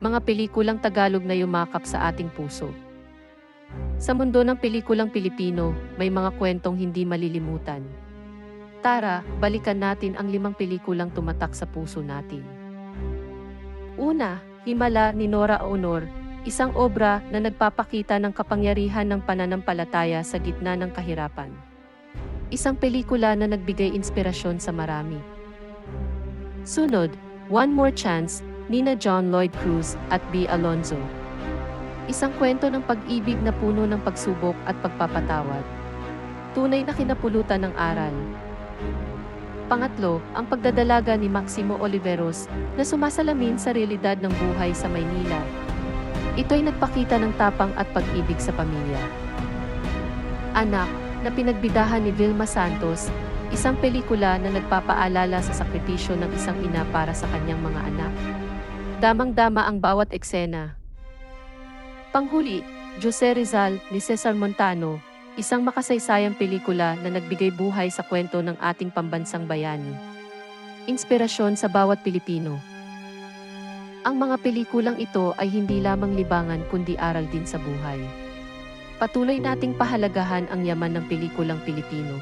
mga pelikulang Tagalog na yumakap sa ating puso. Sa mundo ng pelikulang Pilipino, may mga kwentong hindi malilimutan. Tara, balikan natin ang limang pelikulang tumatak sa puso natin. Una, Himala ni Nora Honor, isang obra na nagpapakita ng kapangyarihan ng pananampalataya sa gitna ng kahirapan. Isang pelikula na nagbigay inspirasyon sa marami. Sunod, One More Chance, Nina John Lloyd Cruz at B. Alonzo. Isang kwento ng pag-ibig na puno ng pagsubok at pagpapatawad. Tunay na kinapulutan ng aral. Pangatlo, ang pagdadalaga ni Maximo Oliveros na sumasalamin sa realidad ng buhay sa Maynila. Ito'y nagpakita ng tapang at pag-ibig sa pamilya. Anak, na pinagbidahan ni Vilma Santos, isang pelikula na nagpapaalala sa sakripisyo ng isang ina para sa kanyang mga anak. Damang-dama ang bawat eksena. Panghuli, Jose Rizal ni Cesar Montano, isang makasaysayang pelikula na nagbigay buhay sa kwento ng ating pambansang bayani. Inspirasyon sa bawat Pilipino. Ang mga pelikulang ito ay hindi lamang libangan kundi aral din sa buhay. Patuloy nating pahalagahan ang yaman ng pelikulang Pilipino.